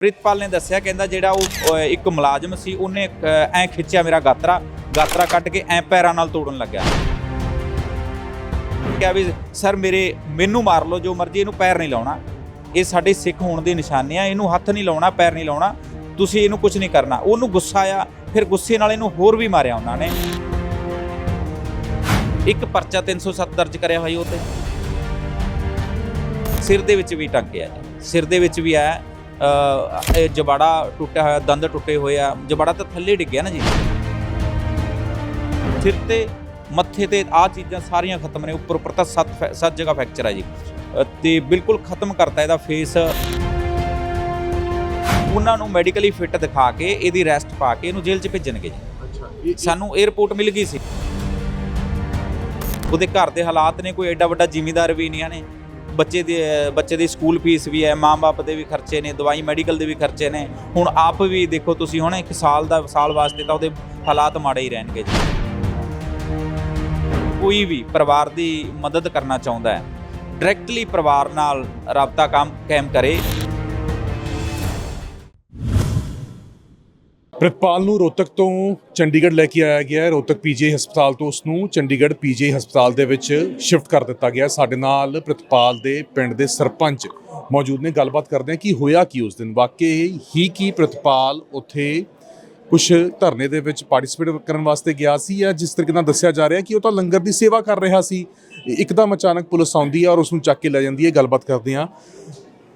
ਪ੍ਰਿਤਪਾਲ ਨੇ ਦੱਸਿਆ, ਕਹਿੰਦਾ ਜਿਹੜਾ ਉਹ ਇੱਕ ਮੁਲਾਜ਼ਮ ਸੀ, ਉਹਨੇ ਐ ਖਿੱਚਿਆ ਮੇਰਾ ਗਾਤਰਾ ਗਾਤਰਾ ਕੱਢ ਕੇ ਐ ਪੈਰਾਂ ਨਾਲ ਤੋੜਨ ਲੱਗਿਆ। ਕਿਹਾ ਵੀ, ਸਰ, ਮੇਰੇ, ਮੈਨੂੰ ਮਾਰ ਲਓ, ਜੋ ਮਰਜ਼ੀ, ਇਹਨੂੰ ਪੈਰ ਨਹੀਂ ਲਾਉਣਾ। ਇਹ ਸਾਡੇ ਸਿੱਖ ਹੋਣ ਦੀ ਨਿਸ਼ਾਨੀ ਆ, ਇਹਨੂੰ ਹੱਥ ਨਹੀਂ ਲਾਉਣਾ, ਪੈਰ ਨਹੀਂ ਲਾਉਣਾ। ਤੁਸੀਂ ਇਹਨੂੰ ਕੁਝ ਨਹੀਂ ਕਰਨਾ। ਉਹਨੂੰ ਗੁੱਸਾ ਆ ਫਿਰ ਗੁੱਸੇ ਨਾਲ ਇਹਨੂੰ ਹੋਰ ਵੀ ਮਾਰਿਆ ਉਹਨਾਂ ਨੇ। ਇੱਕ ਪਰਚਾ 307 ਦਰਜ ਕਰਿਆ ਹੋਇਆ ਉਹ ਤੇ ਸਿਰ ਦੇ ਵਿੱਚ ਵੀ ਟੰਕਿਆ ਸਿਰ ਦੇ ਵਿੱਚ ਵੀ ਆਇਆ। ਇਹ ਜਬਾੜਾ ਟੁੱਟਿਆ ਹੋਇਆ ਦੰਦ ਟੁੱਟੇ ਹੋਏ ਆ। ਜਬਾੜਾ ਤਾਂ ਥੱਲੇ ਡਿੱਗਿਆ ਨਾ ਜੀ। ਸਿਰ ਤੇ ਮੱਥੇ ਤੇ ਆ ਚੀਜ਼ਾਂ ਸਾਰੀਆਂ ਖਤਮ ਨੇ। ਉੱਪਰ ਉੱਪਰ ਤਾਂ ਸੱਤ ਸੱਤ ਜਗ੍ਹਾ ਫ੍ਰੈਕਚਰ ਹੈ ਜੀ। ਤੇ ਬਿਲਕੁਲ ਖਤਮ ਕਰਤਾ ਇਹਦਾ ਫੇਸ ਉਹਨਾਂ ਨੂੰ ਮੈਡੀਕਲੀ ਫਿੱਟ ਦਿਖਾ ਕੇ ਇਹਦੀ ਰੈਸਟ ਪਾ ਕੇ ਇਹਨੂੰ ਜੇਲ੍ਹ 'ਚ ਭੇਜਣਗੇ ਜੀ। ਸਾਨੂੰ 에어ਪੋਰਟ ਮਿਲ ਗਈ ਸੀ। ਉਹਦੇ ਘਰ ਦੇ ਹਾਲਾਤ ਨੇ ਕੋਈ ਐਡਾ ਵੱਡਾ ਜ਼ਿਮੀਂਦਾਰ ਵੀ ਨਹੀਂ ਨੇ ਬੱਚੇ ਦੇ ਬੱਚੇ ਦੀ ਸਕੂਲ ਫੀਸ ਵੀ ਹੈ, ਮਾਂ-ਬਾਪ ਦੇ ਵੀ ਖਰਚੇ ਨੇ, ਦਵਾਈ ਮੈਡੀਕਲ ਦੇ ਵੀ ਖਰਚੇ ਨੇ। ਹੁਣ ਆਪ ਵੀ ਦੇਖੋ ਤੁਸੀਂ ਹੁਣ, ਇੱਕ ਸਾਲ ਦਾ, ਸਾਲ ਵਾਸਤੇ ਤਾਂ ਉਹਦੇ ਹਾਲਾਤ ਮਾੜੇ ਹੀ ਰਹਿਣਗੇ ਜੀ। ਕੋਈ ਵੀ ਪਰਿਵਾਰ ਦੀ ਮਦਦ ਕਰਨਾ ਚਾਹੁੰਦਾ ਹੈ ਡਾਇਰੈਕਟਲੀ ਪਰਿਵਾਰ ਨਾਲ ਰਾਬਤਾ ਕੰਮ, ਕਾਇਮ ਕਰੇ। ਪ੍ਰਿਤਪਾਲ ਨੂੰ ਰੋਹਤਕ ਤੋਂ ਚੰਡੀਗੜ੍ਹ ਲੈ ਕੇ ਆਇਆ ਗਿਆ ਹੈ। ਰੋਹਤਕ ਪੀਜੀ ਹਸਪਤਾਲ ਤੋਂ ਉਸ ਨੂੰ ਚੰਡੀਗੜ੍ਹ ਪੀਜੀ ਹਸਪਤਾਲ ਦੇ ਵਿੱਚ ਸ਼ਿਫਟ ਕਰ ਦਿੱਤਾ ਗਿਆ ਸਾਡੇ ਨਾਲ ਪ੍ਰਿਤਪਾਲ ਦੇ ਪਿੰਡ ਦੇ ਸਰਪੰਚ ਮੌਜੂਦ ਨੇ। ਗੱਲਬਾਤ ਕਰਦੇ ਹਾਂ ਕਿ ਹੋਇਆ ਕੀ ਉਸ ਦਿਨ। ਵਾਕਈ ਹੀ ਕੀ ਪ੍ਰਿਤਪਾਲ ਉੱਥੇ ਕੁਝ ਧਰਨੇ ਦੇ ਵਿੱਚ ਪਾਰਟਿਸਿਪੇਟ ਕਰਨ ਵਾਸਤੇ ਗਿਆ ਸੀ ਜਾਂ ਜਿਸ ਤਰੀਕੇ ਨਾਲ ਦੱਸਿਆ ਜਾ ਰਿਹਾ ਕਿ ਉਹ ਤਾਂ ਲੰਗਰ ਦੀ ਸੇਵਾ ਕਰ ਰਿਹਾ ਸੀ। ਇੱਕਦਮ ਅਚਾਨਕ ਪੁਲਿਸ ਆਉਂਦੀ ਹੈ ਔਰ ਉਸ ਨੂੰ ਚੱਕ ਕੇ ਲੈ ਜਾਂਦੀ ਹੈ। ਗੱਲਬਾਤ ਕਰਦੇ ਹਾਂ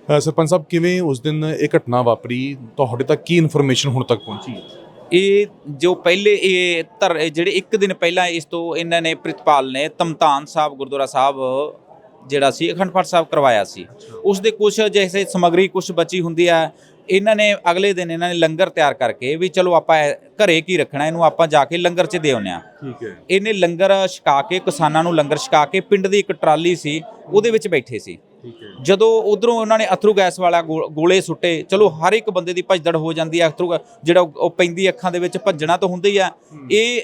ਸਰਪੰਚ ਸਾਹਿਬ ਕਿਵੇਂ ਉਸ ਦਿਨ ਇਹ ਘਟਨਾ ਵਾਪਰੀ? ਤੁਹਾਡੇ ਤੱਕ ਕੀ ਇਨਫੋਰਮੇਸ਼ਨ ਹੁਣ ਤੱਕ ਪਹੁੰਚੀ ਹੈ? ਇਹ ਜੋ ਪਹਿਲੇ ਇਹ ਧਰ ਜਿਹੜੇ ਇੱਕ ਦਿਨ ਪਹਿਲਾਂ ਇਸ ਤੋਂ ਇਹਨਾਂ ਨੇ ਪ੍ਰਿਤਪਾਲ ਨੇ ਤਮਤਾਨ ਸਾਹਿਬ ਗੁਰਦੁਆਰਾ ਸਾਹਿਬ ਜਿਹੜਾ ਸੀ ਅਖੰਡ ਪਾਠ ਸਾਹਿਬ ਕਰਵਾਇਆ ਸੀ। ਉਸ ਦੇ ਕੁਝ ਜੈਸੇ ਸਮਗਰੀ ਕੁਝ ਬਚੀ ਹੁੰਦੀ ਹੈ ਇਹਨਾਂ ਨੇ ਅਗਲੇ ਦਿਨ ਇਹਨਾਂ ਨੇ ਲੰਗਰ ਤਿਆਰ ਕਰਕੇ ਵੀ ਚਲੋ ਆਪਾਂ ਘਰੇ ਕੀ ਰੱਖਣਾ ਇਹਨੂੰ ਆਪਾਂ ਜਾ ਕੇ ਲੰਗਰ 'ਚ ਦੇ ਆਉਂਦੇ ਹਾਂ। ਠੀਕ ਹੈ। ਇਹਨੇ ਲੰਗਰ ਛਕਾ ਕੇ ਕਿਸਾਨਾਂ ਨੂੰ ਲੰਗਰ ਛਕਾ ਕੇ ਪਿੰਡ ਦੀ ਇੱਕ ਟਰਾਲੀ ਸੀ ਉਹਦੇ ਵਿੱਚ ਬੈਠੇ ਸੀ। ਜਦੋਂ ਉਧਰੋਂ ਉਹਨਾਂ ਨੇ ਅਥਰੂ ਗੈਸ ਵਾਲਾ ਗੋਲੇ ਸੁੱਟੇ ਚਲੋ ਹਰ ਇੱਕ ਬੰਦੇ ਦੀ ਭਜਦੜ ਹੋ ਜਾਂਦੀ ਹੈ ਅਥਰੂ ਜਿਹੜਾ ਉਹ ਪੈਂਦੀ ਅੱਖਾਂ ਦੇ ਵਿੱਚ ਭੱਜਣਾ ਤਾਂ ਹੁੰਦਾ ਹੀ। ਆ ਇਹ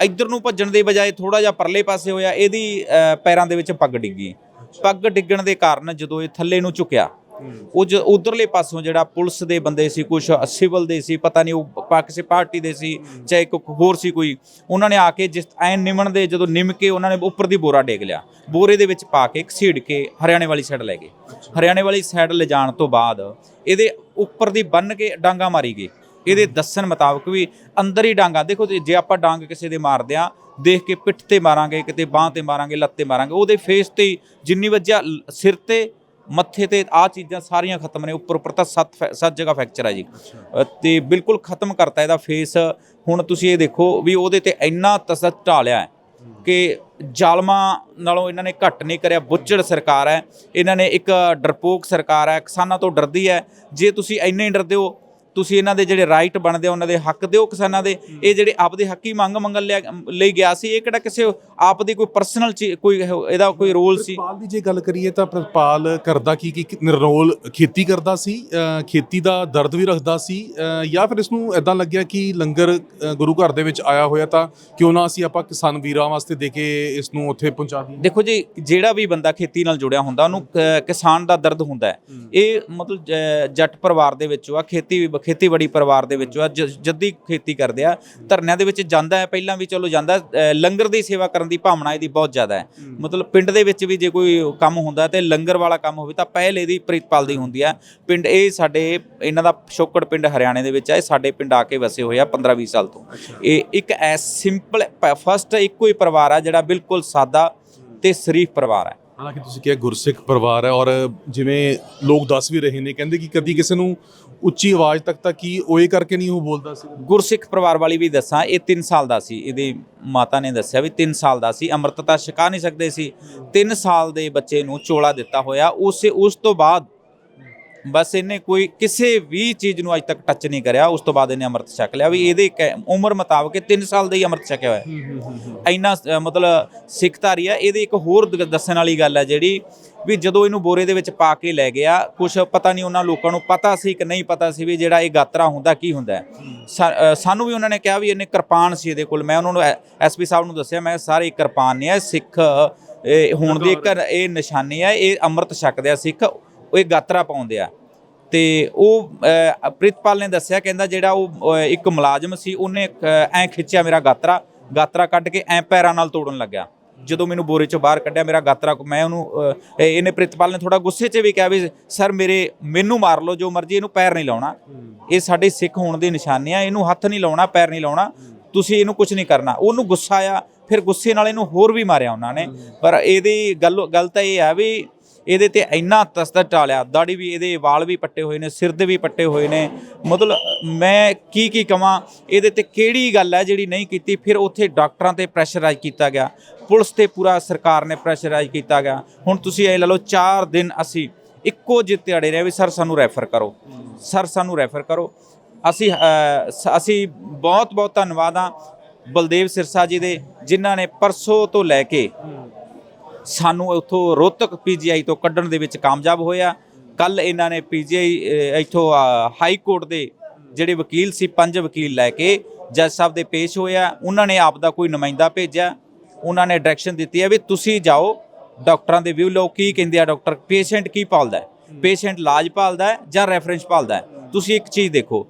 ਇੱਧਰ ਨੂੰ ਭੱਜਣ ਦੇ ਬਜਾਏ ਥੋੜਾ ਜਿਹਾ ਪਰਲੇ ਪਾਸੇ ਹੋਇਆ ਇਹਦੀ ਪੈਰਾਂ ਦੇ ਵਿੱਚ ਪੱਗ ਡਿੱਗੀ। ਪੱਗ ਡਿੱਗਣ ਦੇ ਕਾਰਨ ਜਦੋਂ ਇਹ ਥੱਲੇ ਨੂੰ ਝੁਕਿਆ ਉਹ ਜ ਉਧਰਲੇ ਪਾਸੋਂ ਜਿਹੜਾ ਪੁਲਿਸ ਦੇ ਬੰਦੇ ਸੀ ਕੁਝ ਸਿਵਲ ਦੇ ਸੀ ਪਤਾ ਨਹੀਂ ਉਹ ਪਾ- ਕਿਸੇ ਪਾਰਟੀ ਦੇ ਸੀ ਚਾਹੇ ਕੋਈ ਹੋਰ ਸੀ ਕੋਈ ਉਹਨਾਂ ਨੇ ਆ ਕੇ ਜਿਸ ਐ ਨਿਮਣ ਦੇ ਜਦੋਂ ਨਿਮ ਕੇ ਉਹਨਾਂ ਨੇ ਉੱਪਰ ਦੀ ਬੋਰਾ ਡੇਗ ਲਿਆ। ਬੋਰੇ ਦੇ ਵਿੱਚ ਪਾ ਕੇ ਘਸੀੜ ਕੇ ਹਰਿਆਣੇ ਵਾਲੀ ਸਾਈਡ ਲੈ ਗਏ। ਹਰਿਆਣੇ ਵਾਲੀ ਸਾਈਡ ਲਿਜਾਣ ਤੋਂ ਬਾਅਦ ਇਹਦੇ ਉੱਪਰ ਦੀ ਬੰਨ ਕੇ ਡਾਂਗਾ ਮਾਰੀ ਗਈ ਇਹਦੇ ਦੱਸਣ ਮੁਤਾਬਕ ਵੀ ਅੰਦਰ ਹੀ ਡਾਂਗਾ ਦੇਖੋ ਜੇ- ਜੇ ਆਪਾਂ ਡਾਂਗ ਕਿਸੇ ਦੇ ਮਾਰਦੇ ਆ ਦੇਖ ਕੇ ਪਿੱਠ ਤੇ ਮਾਰਾਂਗੇ ਕਿਤੇ ਬਾਹ ਤੇ ਮਾਰਾਂਗੇ ਲੱਤ ਤੇ ਮਾਰਾਂਗੇ ਉਹਦੇ ਫੇਸ ਤੇ ਜਿੰਨੀ ਵੱਜਿਆ ਲ- ਸਿਰ ਤੇ ਮੱਥੇ ਤੇ ਆ ਚੀਜ਼ਾਂ ਸਾਰੀਆਂ ਖਤਮ ਨੇ ਉੱਪਰ ਉੱਪਰ ਤਾਂ ਸੱਤ ਸੱਤ ਜਗ੍ਹਾ ਫ੍ਰੈਕਚਰ ਹੈ ਜੀ। ਤੇ ਬਿਲਕੁਲ ਖਤਮ ਕਰਤਾ ਇਹਦਾ ਫੇਸ ਹੁਣ ਤੁਸੀਂ ਇਹ ਦੇਖੋ ਵੀ ਉਹਦੇ ਤੇ ਇੰਨਾ ਤਸੱਤ ਢਾਲਿਆ ਹੈ ਕਿ ਜ਼ਾਲਮਾਂ ਨਾਲੋਂ ਇਹਨਾਂ ਨੇ ਘੱਟ ਨਹੀਂ ਕਰਿਆ। ਬੁੱਚੜ ਸਰਕਾਰ ਹੈ। ਇਹਨਾਂ ਨੇ ਇੱਕ ਡਰਪੋਕ ਸਰਕਾਰ ਹੈ। ਕਿਸਾਨਾਂ ਤੋਂ ਡਰਦੀ ਹੈ। ਜੇ ਤੁਸੀਂ ਇੰਨੇ ਡਰਦੇ ਹੋ ਤੁਸੀਂ ਇਹਨਾਂ ਦੇ ਜਿਹੜੇ ਰਾਈਟ ਬਣਦੇ ਆ ਉਹਨਾਂ ਦੇ ਹੱਕ ਦਿਓ ਕਿਸਾਨਾਂ ਦੇ। ਇਹ ਜਿਹੜੇ ਆਪਦੇ ਹੱਕੀ ਮੰਗ ਮੰਗਣ ਲਈ ਗਿਆ ਸੀ ਇਹ ਕਿਹੜਾ ਕਿਸੇ ਆਪ ਦੀ ਕੋਈ ਪਰਸਨਲ ਕੋਈ ਇਹੋ- ਇਹਦਾ ਕੋਈ ਰੋਲ ਸੀ? ਪ੍ਰਿਤਪਾਲ ਦੀ ਜੇ ਗੱਲ ਕਰੀਏ ਤਾਂ ਪ੍ਰਿਤਪਾਲ ਕਰਦਾ ਕੀ ਕੀ ਨਿਰੋਲ ਖੇਤੀ ਕਰਦਾ ਸੀ ਖੇਤੀ ਦਾ ਦਰਦ ਵੀ ਰੱਖਦਾ ਸੀ ਜਾਂ ਫਿਰ ਇਸ ਨੂੰ ਐਦਾਂ ਲੱਗਿਆ ਕਿ ਲੰਗਰ ਗੁਰੂ ਘਰ ਦੇ ਵਿੱਚ ਆਇਆ ਹੋਇਆ ਤਾਂ ਕਿਉਂ ਨਾ ਅਸੀਂ ਆਪਾਂ ਕਿਸਾਨ ਵੀਰਾਂ ਵਾਸਤੇ ਦੇ ਕੇ ਇਸ ਨੂੰ ਉੱਥੇ ਪਹੁੰਚਾ ਦਈਏ। ਦੇਖੋ ਜੀ ਜਿਹੜਾ ਵੀ ਬੰਦਾ ਖੇਤੀ ਨਾਲ ਜੁੜਿਆ ਹੁੰਦਾ ਉਹਨੂੰ ਕਿਸਾਨ ਦਾ ਦਰਦ ਹੁੰਦਾ ਇਹ ਮਤਲਬ ਜੱਟ ਪਰਿਵਾਰ ਦੇ ਵਿੱਚੋਂ ਆ ਖੇਤੀ ਖੇਤੀਬਾੜੀ ਪਰਿਵਾਰ ਦੇ ਵਿੱਚੋਂ ਆ ਜ- ਜੱਦੀ ਖੇਤੀ ਕਰਦੇ ਆ। ਧਰਨਿਆਂ ਦੇ ਵਿੱਚ ਜਾਂਦਾ ਹੈ ਪਹਿਲਾਂ ਵੀ ਚਲੋ ਜਾਂਦਾ ਹੈ, ਅ, ਲੰਗਰ ਦੀ ਸੇਵਾ ਕਰਨ ਦੀ ਭਾਵਨਾ ਇਹਦੀ ਬਹੁਤ ਜ਼ਿਆਦਾ ਹੈ। ਮਤਲਬ ਪਿੰਡ ਦੇ ਵਿੱਚ ਵੀ ਜੇ ਕੋਈ ਕੰਮ ਹੁੰਦਾ ਤੇ ਲੰਗਰ ਵਾਲਾ ਕੰਮ ਹੋਵੇ ਤਾਂ ਪਹਿਲ ਇਹਦੀ ਪ੍ਰੀਤਪਾਲ ਦੀ ਹੁੰਦੀ ਆ ਪਿੰਡ ਇਹ ਸਾਡੇ ਇਹਨਾਂ ਦਾ ਪਿਛੋਕੜ ਪਿੰਡ ਹਰਿਆਣੇ ਦੇ ਵਿੱਚ ਹੈ ਇਹ ਸਾਡੇ ਪਿੰਡ ਆ ਕੇ ਵਸੇ ਹੋਏ ਆ 15 20 ਸਾਲ ਤੋਂ। ਇਹ ਇੱਕ ਐਸ ਸਿੰਪਲ ਫਸਟ ਇੱਕੋ ਹੀ ਪਰਿਵਾਰ ਆ ਜਿਹੜਾ ਬਿਲਕੁਲ ਸਾਦਾ ਤੇ ਸ਼ਰੀਫ ਪਰਿਵਾਰ ਹੈ। ਹਾਲਾਂਕਿ ਤੁਸੀਂ ਕਿਹਾ ਗੁਰਸਿੱਖ ਪਰਿਵਾਰ ਹੈ ਔਰ ਜਿਵੇਂ ਲੋਕ ਦੱਸ ਵੀ ਰਹੇ ਨੇ ਕਹਿੰਦੇ ਕਿ ਕਦੀ ਕਿਸੇ ਨੂੰ ਉੱਚੀ ਆਵਾਜ਼ ਤੱਕ ਤਾਂ ਕੀ ਓਏ ਕਰਕੇ ਨਹੀਂ ਉਹ ਬੋਲਦਾ ਸੀ? ਗੁਰਸਿੱਖ ਪਰਿਵਾਰ ਵਾਲੀ ਵੀ ਦੱਸਾਂ ਇਹ 3 ਸਾਲ ਦਾ ਸੀ। ਇਹਦੀ ਮਾਤਾ ਨੇ ਦੱਸਿਆ ਵੀ 3 ਸਾਲ ਦਾ ਸੀ। ਅੰਮ੍ਰਿਤਤਾ ਛਕਾ ਨਹੀਂ ਸਕਦੇ ਸੀ। 3 ਸਾਲ ਦੇ ਬੱਚੇ ਨੂੰ ਚੋਲਾ ਦਿੱਤਾ ਹੋਇਆ। ਉਸੇ ਉਸ ਤੋਂ ਬਾਅਦ ਬਸ ਇਹਨੇ ਕੋਈ ਕਿਸੇ ਵੀ ਚੀਜ਼ ਨੂੰ ਅੱਜ ਤੱਕ ਟੱਚ ਨਹੀਂ ਕਰਿਆ। ਉਸ ਤੋਂ ਬਾਅਦ ਇਹਨੇ ਅੰਮ੍ਰਿਤ ਛਕ ਲਿਆ। ਵੀ ਇਹਦੇ ਉਮਰ ਮੁਤਾਬਕ 3 ਸਾਲ ਦਾ ਹੀ ਅੰਮ੍ਰਿਤ ਛਕਿਆ ਹੋਇਆ। ਹੈ। ਇੰਨਾ ਮਤਲਬ ਸਿੱਖ ਧਾਰੀ ਆ। ਇਹਦੇ ਇੱਕ ਹੋਰ ਦੱਸਣ ਵਾਲੀ ਗੱਲ ਹੈ ਜਿਹੜੀ ਵੀ ਜਦੋਂ ਇਹਨੂੰ ਬੋਰੇ ਦੇ ਵਿੱਚ ਪਾ ਕੇ ਲੈ ਗਿਆ ਕੁਝ ਪਤਾ ਨਹੀਂ ਉਹਨਾਂ ਲੋਕਾਂ ਨੂੰ ਪਤਾ ਸੀ ਕਿ ਨਹੀਂ ਪਤਾ ਸੀ ਵੀ ਜਿਹੜਾ ਇਹ ਗਾਤਰਾ ਹੁੰਦਾ ਕੀ ਹੁੰਦਾ ਸਾਨੂੰ ਵੀ ਉਹਨਾਂ ਨੇ ਕਿਹਾ ਵੀ ਇਹਨੇ ਕਿਰਪਾਨ ਸੀ ਇਹਦੇ ਕੋਲ। ਮੈਂ ਉਹਨਾਂ ਨੂੰ ਐਸਪੀ ਸਾਹਿਬ ਨੂੰ ਦੱਸਿਆ ਮੈਂ ਸਾਰੇ ਕਿਰਪਾਨ ਨਹੀਂ ਹੈ ਸਿੱਖ ਇਹ ਹੋਣ ਦੀ ਇੱਕ ਇਹ ਨਿਸ਼ਾਨੀ ਹੈ ਇਹ ਅੰਮ੍ਰਿਤ ਛਕਦੇ ਆ ਸਿੱਖ ਉਹ ਇਹ ਗਾਤਰਾ ਪਾਉਂਦੇ ਆ। ਤੇ ਉਹ ਪ੍ਰਿਤਪਾਲ ਨੇ ਦੱਸਿਆ ਕਹਿੰਦਾ ਜਿਹੜਾ ਉਹ ਇੱਕ ਮੁਲਾਜ਼ਮ ਸੀ ਉਹਨੇ ਐ ਖਿੱਚਿਆ ਮੇਰਾ ਗਾਤਰਾ ਗਾਤਰਾ ਕੱਢ ਕੇ ਐ ਪੈਰਾਂ ਨਾਲ ਤੋੜਨ ਲੱਗਿਆ। ਜਦੋਂ ਮੈਨੂੰ ਬੋਰੇ ਚੋਂ ਬਾਹਰ ਕੱਢਿਆ ਮੇਰਾ ਗਾਤਰਾ ਮੈਂ ਉਹਨੂੰ ਇਹਨੇ ਪ੍ਰਿਤਪਾਲ ਨੇ ਥੋੜਾ ਗੁੱਸੇ 'ਚ ਵੀ ਕਿਹਾ ਵੀ ਸਰ ਮੇਰੇ ਮੈਨੂੰ ਮਾਰ ਲਓ ਜੋ ਮਰਜ਼ੀ ਇਹਨੂੰ ਪੈਰ ਨਹੀਂ ਲਾਉਣਾ। ਇਹ ਸਾਡੇ ਸਿੱਖ ਹੋਣ ਦੀ ਨਿਸ਼ਾਨੀ ਆ ਇਹਨੂੰ ਹੱਥ ਨਹੀਂ ਲਾਉਣਾ ਪੈਰ ਨਹੀਂ ਲਾਉਣਾ। ਤੁਸੀਂ ਇਹਨੂੰ ਕੁਝ ਨਹੀਂ ਕਰਨਾ। ਉਹਨੂੰ ਗੁੱਸਾ ਆਇਆ ਫਿਰ ਗੁੱਸੇ ਨਾਲ ਇਹਨੂੰ ਹੋਰ ਵੀ ਮਾਰਿਆ ਉਹਨਾਂ ਨੇ। ਪਰ ਇਹਦੀ ਗੱਲ ਗੱਲ ਤਾਂ ਇਹ ਆ ਵੀ ਇਹਦੇ ਤੇ ਇੰਨਾ ਤਸਤਰ ਟਾਲਿਆ ਦਾੜੀ ਵੀ ਇਹਦੇ ਵਾਲ ਵੀ ਪੱਟੇ ਹੋਏ ਨੇ ਸਿਰ ਦੇ ਵੀ ਪੱਟੇ ਹੋਏ ਨੇ। ਮਤਲਬ ਮੈਂ ਕੀ ਕੀ ਕਵਾਂ ਇਹਦੇ ਤੇ ਕਿਹੜੀ ਗੱਲ ਹੈ ਜਿਹੜੀ ਨਹੀਂ ਕੀਤੀ? ਫਿਰ ਉੱਥੇ ਡਾਕਟਰਾਂ ਤੇ ਪ੍ਰੈਸ਼ਰਾਈਜ਼ ਕੀਤਾ ਗਿਆ। ਪੁਲਿਸ ਤੇ ਪੂਰਾ ਸਰਕਾਰ ਨੇ ਪ੍ਰੈਸ਼ਰਾਈਜ਼ ਕੀਤਾ ਗਿਆ। ਹੁਣ ਤੁਸੀਂ ਇਹ ਲਾ ਲਓ 4 ਦਿਨ ਅਸੀਂ ਇੱਕੋ ਜਿੱਤੇ ਅੜੇ ਰਹੇ ਵੀ ਸਰ ਸਾਨੂੰ ਰੈਫਰ ਕਰੋ। ਸਰ ਸਾਨੂੰ ਰੈਫਰ ਕਰੋ। ਅਸੀਂ ਅਸੀਂ ਬਹੁਤ ਬਹੁਤ ਧੰਨਵਾਦ ਆ ਬਲਦੇਵ ਸਿਰਸਾ ਜੀ ਦੇ, ਜਿਨ੍ਹਾਂ ਨੇ ਪਰਸੋਂ ਤੋਂ ਲੈ ਕੇ ਸਾਨੂੰ ਉੱਥੋਂ ਰੋਹਤਕ ਪੀਜੀਆਈ ਤੋਂ ਕੱਢਣ ਦੇ ਵਿੱਚ ਕਾਮਯਾਬ ਹੋਇਆ। ਕੱਲ ਇਹਨਾਂ ਨੇ ਪੀਜੀਆਈ ਇੱਥੋਂ ਹਾਈ ਕੋਰਟ ਦੇ ਜਿਹੜੇ ਵਕੀਲ ਸੀ, ਪੰਜ ਵਕੀਲ ਲੈ ਕੇ ਜੱਜ ਸਾਹਿਬ ਦੇ ਪੇਸ਼ ਹੋਇਆ। ਉਹਨਾਂ ਨੇ ਆਪ ਦਾ ਕੋਈ ਨੁਮਾਇੰਦਾ ਭੇਜਿਆ। ਉਹਨਾਂ ਨੇ ਡਾਇਰੈਕਸ਼ਨ ਦਿੱਤੀ ਹੈ ਵੀ ਤੁਸੀਂ ਜਾਓ, ਡਾਕਟਰਾਂ ਦੇ ਵਿਊ ਲਓ, ਕੀ ਕਹਿੰਦੇ ਆ ਡਾਕਟਰ ਪੇਸ਼ੈਂਟ ਕੀ ਭਾਲਦਾ ਹੈ? ਪੇਸ਼ੈਂਟ ਇਲਾਜ ਭਾਲਦਾ ਹੈ ਜਾਂ ਰੈਫਰੈਂਸ ਭਾਲਦਾ ਹੈ? ਤੁਸੀਂ ਇੱਕ ਚੀਜ਼ ਦੇਖੋ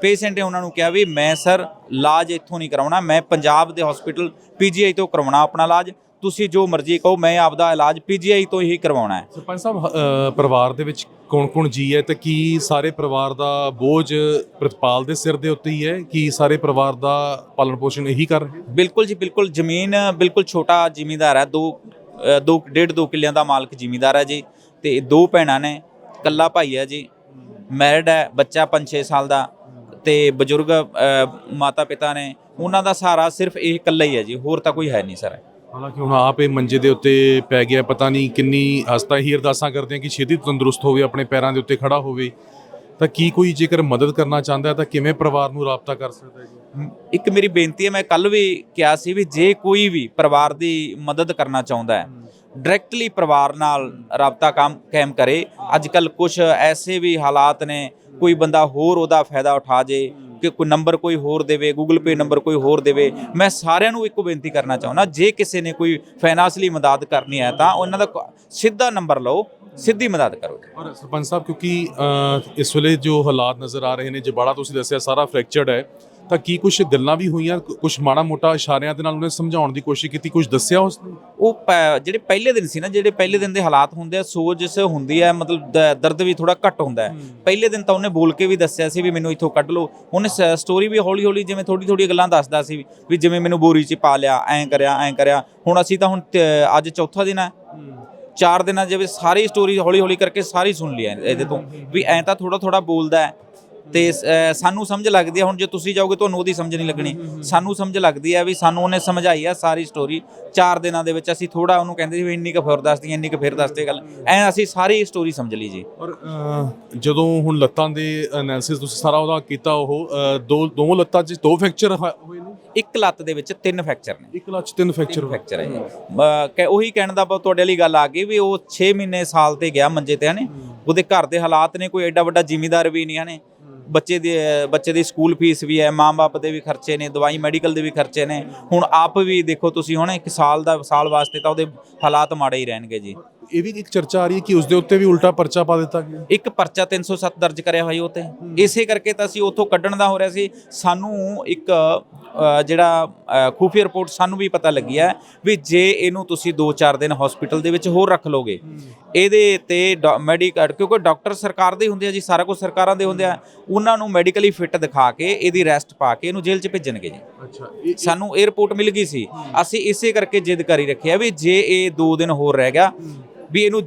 ਪੇਸ਼ੈਂਟ ਨੇ ਉਹਨਾਂ ਨੂੰ ਕਿਹਾ ਵੀ ਮੈਂ ਸਰ ਇਲਾਜ ਇੱਥੋਂ ਨਹੀਂ ਕਰਾਉਣਾ, ਮੈਂ ਪੰਜਾਬ ਦੇ ਹਸਪੀਟਲ ਪੀਜੀਆਈ ਤੋਂ ਕਰਵਾਉਣਾ ਆਪਣਾ ਇਲਾਜ ਤੁਸੀਂ ਜੋ ਮਰਜ਼ੀ ਕਹੋ ਮੈਂ ਆਪਦਾ ਇਲਾਜ ਪੀਜੀਆਈ ਤੋਂ ਹੀ ਕਰਵਾਉਣਾ ਹੈ। ਸਰਪੰਚ ਸਾਹਿਬ ਪਰਿਵਾਰ ਦੇ ਵਿੱਚ ਕੌਣ-ਕੌਣ ਜੀ ਹੈ ਤੇ ਕੀ ਸਾਰੇ ਪਰਿਵਾਰ ਦਾ ਬੋਝ ਪ੍ਰਤਪਾਲ ਦੇ ਸਿਰ ਦੇ ਉੱਤੇ ਹੀ ਹੈ? ਕੀ ਸਾਰੇ ਪਰਿਵਾਰ ਦਾ ਪਾਲਣ ਪੋਸ਼ਣ ਇਹੀ ਕਰ ਰਹੇ ਬਿਲਕੁਲ ਜੀ ਬਿਲਕੁਲ ਜ਼ਮੀਨ ਬਿਲਕੁਲ ਛੋਟਾ ਜ਼ਿਮੀਂਦਾਰ ਹੈ। ਦੋ ਦੋ ਡੇਢ ਦੋ ਕਿੱਲਿਆਂ ਦਾ ਮਾਲਕ ਜ਼ਿਮੀਂਦਾਰ ਹੈ ਜੀ ਤੇ ਦੋ ਭੈਣਾਂ ਨੇ ਕੱਲਾ ਭਾਈ ਹੈ ਜੀ ਮੈਰਿਡ ਹੈ ਬੱਚਾ 5-6 ਸਾਲ ਦਾ ਤੇ ਬਜ਼ੁਰਗ ਮਾਤਾ ਪਿਤਾ ਨੇ ਉਹਨਾਂ ਦਾ ਸਹਾਰਾ ਸਿਰਫ ਇਹ ਇਕੱਲਾ ਹੀ ਹੈ ਜੀ ਹੋਰ ਤਾਂ ਕੋਈ ਹੈ ਨਹੀਂ ਸਰ। ਹਾਲਾਂਕਿ ਹੁਣ ਆਪ ਇਹ ਮੰਜੇ ਦੇ ਉੱਤੇ ਪੈ ਗਿਆ ਪਤਾ ਨਹੀਂ ਕਿੰਨੀ ਹਸਤਾ ਹੀ ਅਰਦਾਸਾਂ ਕਰਦੇ ਆ ਕਿ ਛੇਤੀ ਤੰਦਰੁਸਤ ਹੋਵੇ ਆਪਣੇ ਪੈਰਾਂ ਦੇ ਉੱਤੇ ਖੜਾ ਹੋਵੇ। ਤਾਂ ਕੀ ਕੋਈ ਜੇਕਰ ਮਦਦ ਕਰਨਾ ਚਾਹੁੰਦਾ ਹੈ ਤਾਂ ਕਿਵੇਂ ਪਰਿਵਾਰ ਨੂੰ ਰਾਬਤਾ ਕਰ ਸਕਦਾ ਹੈ ਜੀ? ਇੱਕ ਮੇਰੀ ਬੇਨਤੀ ਹੈ ਮੈਂ ਕੱਲ ਵੀ ਕਿਹਾ ਸੀ ਵੀ ਜੇ ਕੋਈ ਵੀ ਪਰਿਵਾਰ ਦੀ ਮਦਦ ਕਰਨਾ ਚਾਹੁੰਦਾ ਹੈ ਡਾਇਰੈਕਟਲੀ ਪਰਿਵਾਰ ਨਾਲ ਰਾਬਤਾ ਕੰਮ ਕਾਇਮ ਕਰੇ। ਅੱਜ ਕੱਲ ਕੁਝ ਐਸੇ ਵੀ ਹਾਲਾਤ ਨੇ ਕੋਈ ਬੰਦਾ ਹੋਰ ਉਹਦਾ ਫਾਇਦਾ ਉਠਾ ਜੇ ਕਿ ਕੋਈ ਨੰਬਰ ਕੋਈ ਹੋਰ ਦੇਵੇ ਗੂਗਲ ਪੇ ਨੰਬਰ ਕੋਈ ਹੋਰ ਦੇਵੇ ਮੈਂ ਸਾਰਿਆਂ ਨੂੰ ਇੱਕੋ ਬੇਨਤੀ ਕਰਨਾ ਚਾਹੁੰਦਾ ਜੇ ਕਿਸੇ ਨੇ ਕੋਈ ਫਾਈਨਾਂਸ ਲਈ ਮਦਦ ਕਰਨੀ ਹੈ ਤਾਂ ਉਹਨਾਂ ਦਾ ਸਿੱਧਾ ਨੰਬਰ ਲਓ ਸਿੱਧੀ ਮਦਦ ਕਰੋ। ਔਰ ਸਰਪੰਚ ਸਾਹਿਬ ਕਿਉਂਕਿ ਅ, ਇਸ ਵੇਲੇ ਜੋ ਹਾਲਾਤ ਨਜ਼ਰ ਆ ਰਹੇ ਨੇ ਜਬਾੜਾ ਤੁਸੀਂ ਦੱਸਿਆ ਸਾਰਾ ਫ੍ਰੈਕਚਰਡ ਹੈ ਤਾਂ ਕੀ ਕੁਝ ਗੱਲਾਂ ਵੀ ਹੋਈਆਂ? ਕੁਝ ਮਾੜਾ ਮੋਟਾ ਇਸ਼ਾਰਿਆਂ ਦੇ ਨਾਲ ਉਹਨੇ ਸਮਝਾਉਣ ਦੀ ਕੋਸ਼ਿਸ਼ ਕੀਤੀ? ਕੁਝ ਦੱਸਿਆ ਉਸਨੇ ਉਹ ਜਿਹੜੇ ਪਹਿਲੇ ਦਿਨ ਸੀ ਨਾ ਜਿਹੜੇ ਪਹਿਲੇ ਦਿਨ ਦੇ ਹਾਲਾਤ ਹੁੰਦੇ ਆ ਸੋਜ ਜਿਸ ਹੁੰਦੀ ਹੈ ਮਤਲਬ ਦਰਦ ਵੀ ਥੋੜਾ ਘੱਟ ਹੁੰਦਾ ਹੈ। ਪਹਿਲੇ ਦਿਨ ਤਾਂ ਉਹਨੇ ਬੋਲ ਕੇ ਵੀ ਦੱਸਿਆ ਸੀ ਵੀ ਮੈਨੂੰ ਇੱਥੋਂ ਕੱਢ ਲਓ। ਉਹਨੇ ਸਟੋਰੀ ਵੀ ਹੌਲੀ ਹੌਲੀ ਜਿਵੇਂ ਥੋੜੀ ਥੋੜੀ ਗੱਲਾਂ ਦੱਸਦਾ ਸੀ ਵੀ ਜਿਵੇਂ ਮੈਨੂੰ ਬੋਰੀ 'ਚ ਪਾ ਲਿਆ ਐਂ ਕਰਿਆ ਐਂ ਕਰਿਆ। ਹੁਣ ਅਸੀਂ ਤਾਂ ਹੁਣ ਅੱਜ ਚੌਥਾ ਦਿਨ ਹੈ। ਚਾਰ ਦਿਨਾਂ ਜਿਵੇਂ ਸਾਰੀ ਸਟੋਰੀ ਹੌਲੀ ਹੌਲੀ ਕਰਕੇ ਸਾਰੀ ਸੁਣ ਲਈ ਇਹਦੇ ਤੋਂ। ਵੀ ਐਂ ਤਾਂ ਥੋੜਾ ਥੋੜਾ ਬੋਲਦਾ ਹੈ। ਤੇ ਅ, ਸਾਨੂੰ ਸਮਝ ਲੱਗਦੀ ਹੈ ਹੁਣ ਜੇ ਤੁਸੀਂ ਜਾਓਗੇ ਤੁਹਾਨੂੰ ਉਹਦੀ ਸਮਝ ਨਹੀਂ ਲੱਗਣੀ। ਸਾਨੂੰ ਸਮਝ ਲੱਗਦੀ ਹੈ ਵੀ ਸਾਨੂੰ ਉਹਨੇ ਸਮਝਾਈ ਹੈ ਸਾਰੀ ਸਟੋਰੀ ਚਾਰ ਦਿਨਾਂ ਦੇ ਵਿੱਚ ਅਸੀਂ ਥੋੜਾ ਉਹਨੂੰ ਕਹਿੰਦੇ ਸੀ ਵੀ ਇੰਨੀ ਕੁ ਫਿਰ ਦੱਸਦੀ ਇੰਨੀ ਕੁ ਫਿਰ ਦੱਸਦੇ ਗੱਲ। ਐ ਅਸੀਂ ਸਾਰੀ ਸਟੋਰੀ ਸਮਝ ਲਈ ਜੀ। ਔਰ ਜਦੋਂ ਹੁਣ ਲੱਤਾਂ ਦੇ ਐਨਾਲਿਸਿਸ ਤੁਸੀਂ ਸਾਰਾ ਉਹਦਾ ਕੀਤਾ ਉਹ ਦੋ ਦੋ ਲੱਤਾਂ 'ਚ ਦੋ ਫ੍ਰੈਕਚਰ ਹੋਏ ਨੇ? ਇੱਕ ਲੱਤ ਦੇ ਵਿੱਚ ਤਿੰਨ ਫ੍ਰੈਕਚਰ ਨੇ। ਇੱਕ ਲੱਤ 'ਚ ਤਿੰਨ ਫ੍ਰੈਕਚਰ ਫ੍ਰੈਕਚਰ ਹੈ ਜੀ। ਮ- ਕਹਿ- ਉਹੀ ਕਹਿਣ ਦਾ ਬ- ਤੁਹਾਡੇ ਲਈ ਗੱਲ ਆ ਗਈ ਵੀ ਉਹ 6 ਮਹੀਨੇ ਸਾਲ ਤੇ ਗਿਆ ਮੰਜੇ ਤੇ ਹਨੇ ਉਹਦੇ ਘਰ ਦੇ ਹਾਲਾਤ ਨੇ ਕੋਈ ਐਡਾ ਵੱਡਾ ਜ਼ਿਮੀਂਦਾਰ ਵੀ ਨਹੀਂ ਹਨੇ ਬੱਚੇ ਦੀ ਬੱਚੇ ਦੀ ਸਕੂਲ ਫੀਸ ਵੀ ਹੈ ਮਾਂ-ਬਾਪ ਦੇ ਵੀ ਖਰਚੇ ਨੇ, ਦਵਾਈ ਮੈਡੀਕਲ ਦੇ ਵੀ ਖਰਚੇ ਨੇ। ਹੁਣ ਆਪ ਵੀ ਦੇਖੋ ਤੁਸੀਂ ਹੁਣ ਇੱਕ ਸਾਲ ਦਾ, ਸਾਲ ਵਾਸਤੇ ਤਾਂ ਉਹਦੇ ਹਾਲਾਤ ਮਾੜੇ ਹੀ ਰਹਿਣਗੇ ਜੀ। ਇਹ ਵੀ ਇੱਕ ਚਰਚਾ ਆ ਰਹੀ ਹੈ ਕਿ ਉਸ ਦੇ ਉੱਤੇ ਵੀ ਉਲਟਾ ਪਰਚਾ ਪਾ ਦਿੱਤਾ ਗਿਆ। ਇੱਕ ਪਰਚਾ 307 ਦਰਜ ਕਰਿਆ ਹੋਇਆ ਉਹ ਤੇ ਇਸੇ ਕਰਕੇ ਤਾਂ ਅਸੀਂ ਉੱਥੋਂ ਕੱਢਣ ਦਾ ਹੋ ਰਿਹਾ ਸੀ। ਸਾਨੂੰ ਇੱਕ ਜਿਹੜਾ ਖੂਫੀਆ ਰਿਪੋਰਟ ਸਾਨੂੰ ਵੀ ਪਤਾ ਲੱਗੀ ਹੈ ਵੀ ਜੇ ਇਹਨੂੰ ਤੁਸੀਂ 2-4 ਦਿਨ ਹਸਪੀਟਲ ਦੇ ਵਿੱਚ ਹੋਰ ਰੱਖ ਲੋਗੇ ਇਹਦੇ ਤੇ ਮੈਡੀਕਲ ਕਿਉਂਕਿ ਡਾਕਟਰ ਸਰਕਾਰ ਦੇ ਹੁੰਦੇ ਆ ਜੀ ਸਾਰਾ ਕੁਝ ਸਰਕਾਰਾਂ ਦੇ ਹੁੰਦੇ ਆ। ਉਹਨਾਂ ਨੂੰ ਮੈਡੀਕਲੀ ਫਿੱਟ ਦਿਖਾ ਕੇ ਇਹਦੀ ਰੈਸਟ ਪਾ ਕੇ ਇਹਨੂੰ ਜੇਲ੍ਹ 'ਚ ਭੇਜਣਗੇ ਜੀ। ਅੱਛਾ ਸਾਨੂੰ ਇਹ ਰਿਪੋਰਟ ਮਿਲ ਗਈ ਸੀ। ਅਸੀਂ ਇਸੇ ਕਰਕੇ ਜਿੱਦ ਕਰੀ ਰੱਖਿਆ ਵੀ ਜੇ ਇਹ 2 ਦਿਨ ਹੋਰ ਰਹਿ ਗਿਆ ਵੀ ਇਹਨੂੰ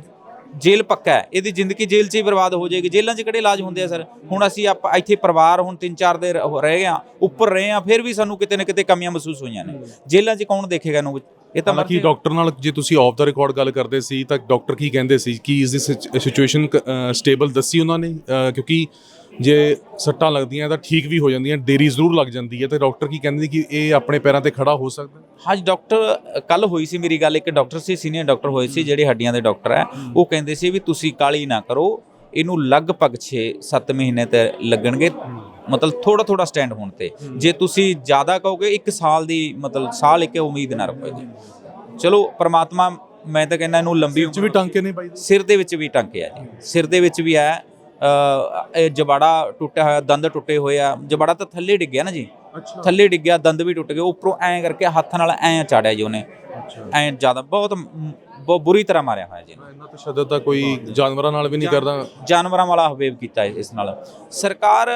ਜੇਲ੍ਹ ਪੱਕਾ ਹੈ। ਇਹਦੀ ਜ਼ਿੰਦਗੀ ਜੇਲ੍ਹ 'ਚ ਹੀ ਬਰਬਾਦ ਹੋ ਜਾਏਗੀ। ਜੇਲ੍ਹਾਂ 'ਚ ਕਿਹੜੇ ਇਲਾਜ ਹੁੰਦੇ ਆ ਸਰ? ਹੁਣ ਅਸੀਂ ਆਪਾਂ ਇੱਥੇ ਪਰਿਵਾਰ ਹੁਣ 3-4 ਦੇ ਰਹੇ ਆ ਉੱਪਰ ਰਹੇ ਆ ਫਿਰ ਵੀ ਸਾਨੂੰ ਕਿਤੇ ਨਾ ਕਿਤੇ ਕਮੀਆਂ ਮਹਿਸੂਸ ਹੋਈਆਂ ਨੇ। ਜੇਲ੍ਹਾਂ 'ਚ ਕੌਣ ਦੇਖੇਗਾ ਇਹਨੂੰ? ਇਹ ਤਾਂ ਮਰਜ਼ੀ ਡਾਕਟਰ ਨਾਲ ਜੇ ਤੁਸੀਂ ਆਫ ਦਾ ਰਿਕਾਰਡ ਗੱਲ ਕਰਦੇ ਸੀ ਤਾਂ ਡਾਕਟਰ ਕੀ ਕਹਿੰਦੇ ਸੀ ਕਿ ਇਸ ਦੀ ਸਿਚੁਏਸ਼ਨ ਸਟੇਬਲ ਦੱਸੀ ਉਹਨਾਂ ਨੇ? ਕਿਉਂਕਿ ਜੇ ਸੱਟਾਂ ਲੱਗਦੀਆਂ ਤਾਂ ਠੀਕ ਵੀ ਹੋ ਜਾਂਦੀਆਂ ਦੇਰੀ ਜ਼ਰੂਰ ਲੱਗ ਜਾਂਦੀ ਹੈ। ਤੇ ਡਾਕਟਰ ਕੀ ਕਹਿੰਦੇ ਕਿ ਇਹ ਆਪਣੇ ਪੈਰਾਂ ਤੇ ਖੜਾ ਹੋ ਸਕਦਾ? ਹਾਂਜੀ ਡਾਕਟਰ ਕੱਲ ਹੋਈ ਸੀ ਮੇਰੀ ਗੱਲ ਇੱਕ ਡਾਕਟਰ ਸੀ ਸੀਨੀਅਰ ਡਾਕਟਰ ਹੋਏ ਸੀ ਜਿਹੜੇ ਹੱਡੀਆਂ ਦੇ ਡਾਕਟਰ ਹੈ ਉਹ ਕਹਿੰਦੇ ਸੀ ਵੀ ਤੁਸੀਂ ਕਾਲੀ ਨਾ ਕਰੋ ਇਹਨੂੰ ਲਗਭਗ 6-7 ਮਹੀਨੇ ਤੇ ਲੱਗਣਗੇ ਮਤਲਬ ਥੋੜਾ ਥੋੜਾ ਸਟੈਂਡ ਹੋਣ ਤੇ। ਜੇ ਤੁਸੀਂ ਜ਼ਿਆਦਾ ਕਹੋਗੇ 1 ਸਾਲ ਦੀ ਮਤਲਬ ਸਾਲ ਇੱਕ ਉਮੀਦ ਨਾ ਰੱਖੋ ਜੀ ਚਲੋ ਪ੍ਰਮਾਤਮਾ ਮੈਂ ਤਾਂ ਕਹਿੰਦਾ ਇਹਨੂੰ ਲੰਬੀ ਚ ਵੀ ਟਾਂਕੇ ਨੇ ਬਾਈ ਸਿਰ ਦੇ ਵਿੱਚ ਵੀ ਟਾਂਕੇ ਆ ਜੀ। ਸਿਰ ਦੇ ਵਿੱਚ ਵੀ ਆ ਇਹ ਜਬਾੜਾ ਟੁੱਟਿਆ ਹੋਇਆ ਦੰਦ ਟੁੱਟੇ ਹੋਏ ਆ ਜਬਾੜਾ ਤਾਂ ਥੱਲੇ ਡਿੱਗਿਆ ਨਾ ਜੀ। ਥੱਲੇ ਡਿੱਗਿਆ ਦੰਦ ਵੀ ਟੁੱਟ ਗਏ ਉੱਪਰੋਂ ਐਂ ਕਰਕੇ ਹੱਥ ਨਾਲ ਐਂ ਚਾੜਿਆ ਜੀ ਉਹਨੇ। ਐਂ ਜ਼ਿਆਦਾ ਬਹੁਤ ਬਹੁਤ ਬੁਰੀ ਤਰ੍ਹਾਂ ਮਾਰਿਆ ਹੋਇਆ ਜੀ। ਇੰਨਾ ਤਸ਼ੱਦਦ ਤਾਂ ਕੋਈ ਜਾਨਵਰਾਂ ਨਾਲ ਵੀ ਨਹੀਂ ਕਰਦਾ। ਜਾਨਵਰਾਂ ਵਾਲਾ ਹਵੇਬ ਕੀਤਾ ਇਸ ਨਾਲ। ਸਰਕਾਰ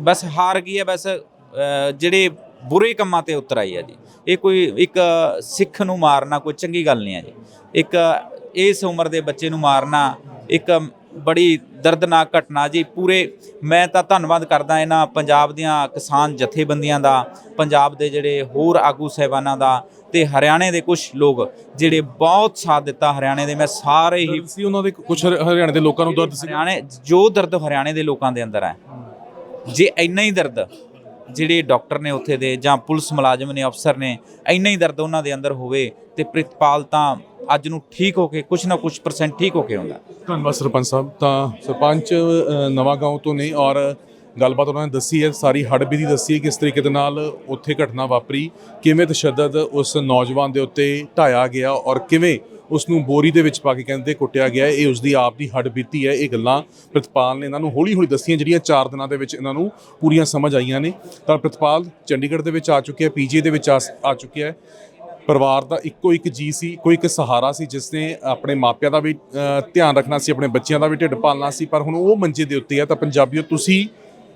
ਬਸ ਹਾਰ ਗਈ ਹੈ ਬਸ ਜਿਹੜੇ ਬੁਰੇ ਕੰਮਾਂ ਤੇ ਉਤਰ ਆਈ ਹੈ ਜੀ। ਇਹ ਕੋਈ ਇੱਕ ਸਿੱਖ ਨੂੰ ਮਾਰਨਾ ਕੋਈ ਚੰਗੀ ਗੱਲ ਨਹੀਂ ਹੈ ਜੀ। ਇੱਕ ਇਸ ਉਮਰ ਦੇ ਬੱਚੇ ਨੂੰ ਮਾਰਨਾ ਇੱਕ ਬੜੀ ਦਰਦਨਾਕ ਘਟਨਾ ਜੀ। ਪੂਰੇ ਮੈਂ ਤਾਂ ਧੰਨਵਾਦ ਕਰਦਾ ਇਹਨਾਂ ਪੰਜਾਬ ਦੀਆਂ ਕਿਸਾਨ ਜਥੇਬੰਦੀਆਂ ਦਾ ਪੰਜਾਬ ਦੇ ਜਿਹੜੇ ਹੋਰ ਆਗੂ ਸਹਿਬਾਨਾਂ ਦਾ ਤੇ ਹਰਿਆਣੇ ਦੇ ਕੁਝ ਲੋਕ ਜਿਹੜੇ ਬਹੁਤ ਸਾਥ ਦਿੱਤਾ ਹਰਿਆਣੇ ਦੇ। ਮੈਂ ਸਾਰੇ ਹੀ ਸੀ ਉਹਨਾਂ ਦੇ ਕੁਝ ਹਰਿਆਣੇ ਦੇ ਲੋਕਾਂ ਨੂੰ ਦਰਦ ਸੀ। ਹਰਿਆਣੇ ਜੋ ਦਰਦ ਹਰਿਆਣੇ ਦੇ ਲੋਕਾਂ ਦੇ ਅੰਦਰ ਹੈ। ਜੇ ਇੰਨਾ ਹੀ ਦਰਦ ਜਿਹੜੇ ਡਾਕਟਰ ਨੇ ਉੱਥੇ ਦੇ ਜਾਂ ਪੁਲਿਸ ਮੁਲਾਜ਼ਮ ਨੇ ਅਫਸਰ ਨੇ ਇੰਨਾ ਹੀ ਦਰਦ ਉਹਨਾਂ ਦੇ ਅੰਦਰ ਹੋਵੇ ਤੇ ਪ੍ਰਿਤਪਾਲ ਤਾਂ ਅੱਜ ਨੂੰ ਠੀਕ ਹੋ ਕੇ, ਕੁਛ ਨਾ ਕੁਛ ਪਰਸੈਂਟ ਠੀਕ ਹੋ ਕੇ ਆਉਂਦਾ। ਧੰਨਵਾਦ ਸਰਪੰਚ ਸਾਹਿਬ। ਤਾਂ ਸਰਪੰਚ ਨਵਾਂ ਗਾਉਂ ਤੋਂ ਨੇ ਔਰ ਗੱਲਬਾਤ ਉਹਨਾਂ ਨੇ ਦੱਸੀ ਹੈ, ਸਾਰੀ ਹੜਬੀ ਦੀ ਦੱਸੀ ਹੈ ਕਿਸ ਤਰੀਕੇ ਦੇ ਨਾਲ ਉੱਥੇ ਘਟਨਾ ਵਾਪਰੀ। ਕਿਵੇਂ ਤਸ਼ੱਦਦ ਉਸ ਨੌਜਵਾਨ ਦੇ ਉੱਤੇ ਢਾਇਆ ਗਿਆ ਔਰ ਕਿਵੇਂ ਉਸ ਨੂੰ ਬੋਰੀ ਦੇ ਵਿੱਚ ਪਾ ਕੇ ਕਹਿੰਦੇ ਕੁੱਟਿਆ ਗਿਆ ਇਹ ਉਸ ਦੀ ਆਪ ਦੀ ਹੱਡ ਬੀਤੀ ਹੈ, ਇਹ ਗੱਲਾਂ ਪ੍ਰਿਤਪਾਲ ਨੇ ਇਹਨਾਂ ਨੂੰ ਹੌਲੀ ਹੌਲੀ ਦੱਸੀਆਂ, ਜਿਹੜੀਆਂ 4 ਦਿਨਾਂ ਦੇ ਵਿੱਚ ਇਹਨਾਂ ਨੂੰ ਪੂਰੀਆਂ ਸਮਝ ਆਈਆਂ ਨੇ। ਤਾਂ ਪ੍ਰਿਤਪਾਲ ਚੰਡੀਗੜ੍ਹ ਦੇ ਵਿੱਚ ਆ ਚੁੱਕਿਆ, ਪੀਜੀ ਦੇ ਵਿੱਚ ਆ ਆ ਚੁੱਕਿਆ ਪਰਿਵਾਰ ਦਾ ਇੱਕੋ ਇੱਕ ਜੀ ਸੀ, ਕੋਈ ਇੱਕ ਸਹਾਰਾ ਸੀ, ਜਿਸ ਨੇ ਆਪਣੇ ਮਾਪਿਆਂ ਦਾ ਵੀ ਧਿਆਨ ਰੱਖਣਾ ਸੀ, ਆਪਣੇ ਬੱਚਿਆਂ ਦਾ ਵੀ ਢਿੱਡ ਪਾਲਣਾ ਸੀ, ਪਰ ਹੁਣ ਉਹ ਮੰਜੇ ਦੇ ਉੱਤੇ ਆ। ਤਾਂ ਪੰਜਾਬੀਓ, ਤੁਸੀਂ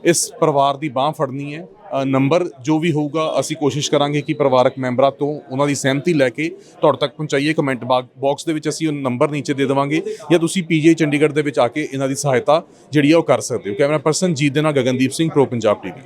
ਇਸ ਪਰਿਵਾਰ ਦੀ ਬਾਹ ਫੜਨੀ ਹੈ। ਨੰਬਰ ਜੋ ਵੀ ਹੋਊਗਾ, ਅਸੀਂ ਕੋਸ਼ਿਸ਼ ਕਰਾਂਗੇ ਕਿ ਪਰਿਵਾਰਕ ਮੈਂਬਰਾਂ ਤੋਂ ਉਹਨਾਂ ਦੀ ਸਹਿਮਤੀ ਲੈ ਕੇ ਤੁਹਾਡੇ ਤੱਕ ਪਹੁੰਚਾਈਏ। ਕਮੈਂਟ ਬਾਕਸ ਦੇ ਵਿੱਚ ਅਸੀਂ ਉਹ ਨੰਬਰ ਨੀਚੇ ਦੇ ਦੇਵਾਂਗੇ ਜਾਂ ਤੁਸੀਂ ਪੀਜੀ ਚੰਡੀਗੜ੍ਹ ਦੇ ਵਿੱਚ ਆ ਕੇ ਇਹਨਾਂ ਦੀ ਸਹਾਇਤਾ ਜਿਹੜੀ ਆ ਉਹ ਕਰ ਸਕਦੇ ਹੋ। ਕੈਮਰਾ ਪਰਸਨ ਜੀਤ ਦੇ ਨਾਲ ਗਗਨਦੀਪ ਸਿੰਘ, ਪ੍ਰੋ ਪੰਜਾਬ ਟੀਵੀ।